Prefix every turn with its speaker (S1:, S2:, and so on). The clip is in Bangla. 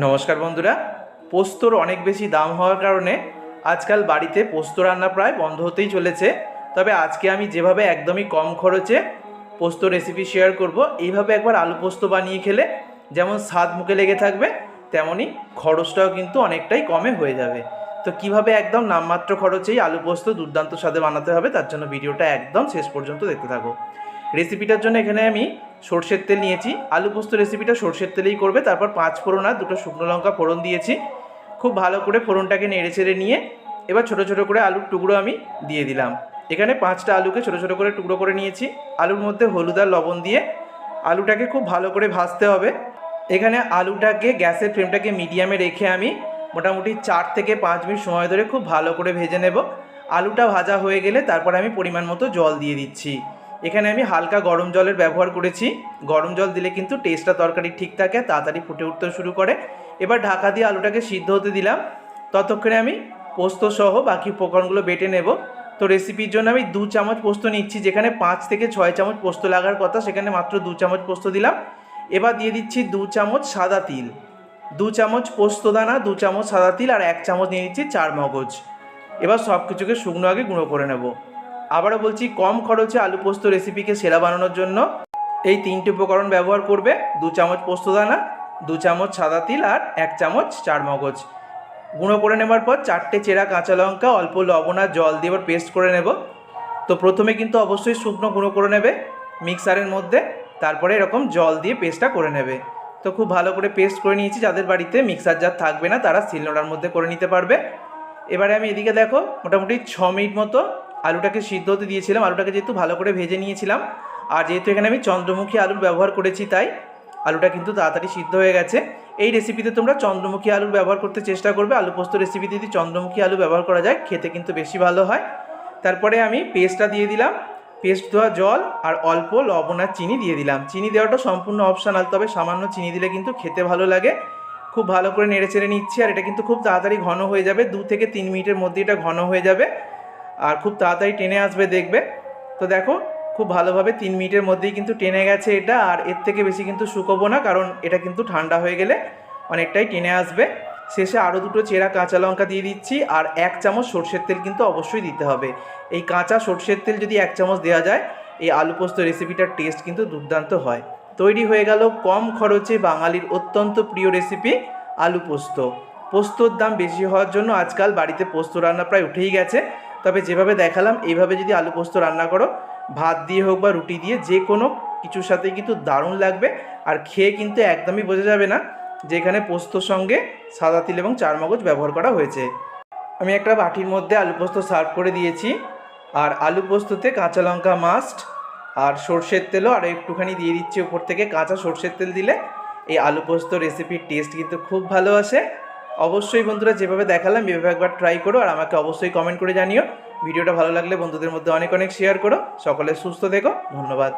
S1: নমস্কার বন্ধুরা। পোস্তর অনেক বেশি দাম হওয়ার কারণে আজকাল বাড়িতে পোস্ত রান্না প্রায় বন্ধ হতেই চলেছে। তবে আজকে আমি যেভাবে একদমই কম খরচে পোস্ত রেসিপি শেয়ার করব, এইভাবে একবার আলু পোস্ত বানিয়ে খেলে যেমন স্বাদ মুখে লেগে থাকবে তেমনই খরচটাও কিন্তু অনেকটাই কমে হয়ে যাবে। তো কীভাবে একদম নামমাত্র খরচেই আলু পোস্ত দুর্দান্ত স্বাদে বানাতে হবে, তার জন্য ভিডিওটা একদম শেষ পর্যন্ত দেখতে থাকো। রেসিপিটার জন্য এখানে আমি সর্ষের তেল নিয়েছি। আলু পোস্ত রেসিপিটা সর্ষের তেলেই করবে, তারপর পাঁচ ফোড়ন আর দুটো শুকনো লঙ্কা ফোড়ন দিয়েছি। খুব ভালো করে ফোড়নটাকে নেড়ে ছেড়ে নিয়ে এবার ছোটো ছোটো করে আলুর টুকরো আমি দিয়ে দিলাম। এখানে পাঁচটা আলুকে ছোটো ছোটো করে টুকরো করে নিয়েছি। আলুর মধ্যে হলুদ আর লবণ দিয়ে আলুটাকে খুব ভালো করে ভাজতে হবে। এখানে আলুটাকে গ্যাসের ফ্লেমটাকে মিডিয়ামে রেখে আমি মোটামুটি চার থেকে পাঁচ মিনিট সময় ধরে খুব ভালো করে ভেজে নেব। আলুটা ভাজা হয়ে গেলে তারপর আমি পরিমাণ মতো জল দিয়ে দিচ্ছি। এখানে আমি হালকা গরম জলের ব্যবহার করেছি। গরম জল দিলে কিন্তু টেস্টটা তরকারি ঠিক থাকে, তাড়াতাড়ি ফুটে উঠতে শুরু করে। এবার ঢাকা দিয়ে আলুটাকে সিদ্ধ হতে দিলাম। ততক্ষণে আমি পোস্ত সহ বাকি উপকরণগুলো বেটে নেব। তো রেসিপির জন্য আমি দু চামচ পোস্ত নিচ্ছি, যেখানে পাঁচ থেকে ছয় চামচ পোস্ত লাগার কথা, সেখানে মাত্র দু চামচ পোস্ত দিলাম। এবার দিয়ে দিচ্ছি দু চামচ সাদা তিল। দু চামচ পোস্ত দানা, দু চামচ সাদা তিল, আর এক চামচ নিয়ে নিচ্ছি চার মগজ এবার সব কিছুকে শুকনো আগে গুঁড়ো করে নেব। আবারও বলছি, কম খরচে আলু পোস্ত রেসিপিকে সেরা বানানোর জন্য। এই তিনটি উপকরণ ব্যবহার করবে দু চামচ পোস্ত দানা, দু চামচ সাদা তিল আর এক চামচ চার মগজ। গুঁড়ো করে নেবার পর চারটে চেরা কাঁচা লঙ্কা, অল্প লবণ আর জল দিয়ে এবার পেস্ট করে নেব। তো প্রথমে কিন্তু অবশ্যই শুকনো গুঁড়ো করে নেবে মিক্সারের মধ্যে, তারপরে এরকম জল দিয়ে পেস্টটা করে নেবে। তো খুব ভালো করে পেস্ট করে নিয়েছি, যাদের বাড়িতে মিক্সার জার থাকবে না, তারা শিলনোড়ার মধ্যে করে নিতে পারবে। এবারে আমি এদিকে দেখো, মোটামুটি ছ মিনিট মতো আলুটাকে সিদ্ধ হতে দিয়েছিলাম, আলুটাকে যেহেতু ভালো করে ভেজে নিয়েছিলাম, আর যেহেতু এখানে আমি চন্দ্রমুখী আলুর ব্যবহার করেছি তাই, আলুটা কিন্তু তাড়াতাড়ি সিদ্ধ হয়ে গেছে। এই রেসিপিতে তোমরা চন্দ্রমুখী আলুর ব্যবহার করতে চেষ্টা করবে, আলু পোস্ত রেসিপিতে যদি চন্দ্রমুখী আলু ব্যবহার করা যায়, খেতে কিন্তু বেশি ভালো হয়। তারপরে আমি পেস্টটা দিয়ে দিলাম, পেস্ট ধোয়া জল আর অল্প লবণ আর চিনি দিয়ে দিলাম। চিনি দেওয়াটা সম্পূর্ণ অপশনাল তবে সামান্য চিনি দিলে কিন্তু খেতে ভালো লাগে। খুব ভালো করে নেড়ে চেড়ে নিচ্ছি, আর এটা কিন্তু খুব তাড়াতাড়ি ঘন হয়ে যাবে, দু থেকে তিন মিনিটের মধ্যে এটা ঘন হয়ে যাবে। আর খুব তাড়াতাড়ি টেনে আসবে, দেখবে। তো দেখো, খুব ভালোভাবে তিন মিনিটের মধ্যেই কিন্তু টেনে গেছে এটা, আর এর থেকে বেশি কিন্তু শুকোবো না, কারণ এটা কিন্তু ঠান্ডা হয়ে গেলে অনেকটাই টেনে আসবে। শেষে আরও দুটো চেরা কাঁচা লঙ্কা দিয়ে দিচ্ছি, আর এক চামচ সর্ষের তেল কিন্তু অবশ্যই দিতে হবে। এই কাঁচা সর্ষের তেল যদি এক চামচ দেওয়া যায়, এই আলু পোস্ত রেসিপিটার টেস্ট কিন্তু দুর্দান্ত হয়। তৈরি হয়ে গেল কম খরচে বাঙালির অত্যন্ত প্রিয় রেসিপি, আলু পোস্ত। পোস্তর দাম বেশি হওয়ার জন্য আজকাল বাড়িতে পোস্ত রান্না প্রায় উঠেই গেছে। তবে যেভাবে দেখালাম, এইভাবে যদি আলু পোস্ত রান্না করো, ভাত দিয়ে হোক বা রুটি দিয়ে যে কোনো কিছুর সাথে কিন্তু দারুণ লাগবে। আর খেয়ে কিন্তু একদমই বোঝা যাবে না যে এখানে পোস্তর সঙ্গে সাদা তিল এবং চার মগজ ব্যবহার করা হয়েছে। আমি একটা বাটির মধ্যে আলু পোস্ত সার্ভ করে দিয়েছি। আর আলু পোস্ততে কাঁচা লঙ্কা মাস্ট আর সর্ষের তেলও আর একটুখানি দিয়ে দিচ্ছি উপর থেকে। কাঁচা সর্ষের তেল দিলে এই আলু পোস্ত রেসিপির টেস্ট কিন্তু খুব ভালো আসে। অবশ্যই বন্ধুরা, যেভাবে দেখালাম, এভাবে একবার ট্রাই করো আর আমাকে অবশ্যই কমেন্ট করে জানিও। ভিডিওটা ভালো লাগলে বন্ধুদের মধ্যে অনেক অনেক শেয়ার করো। সকলে সুস্থ দেখো ধন্যবাদ।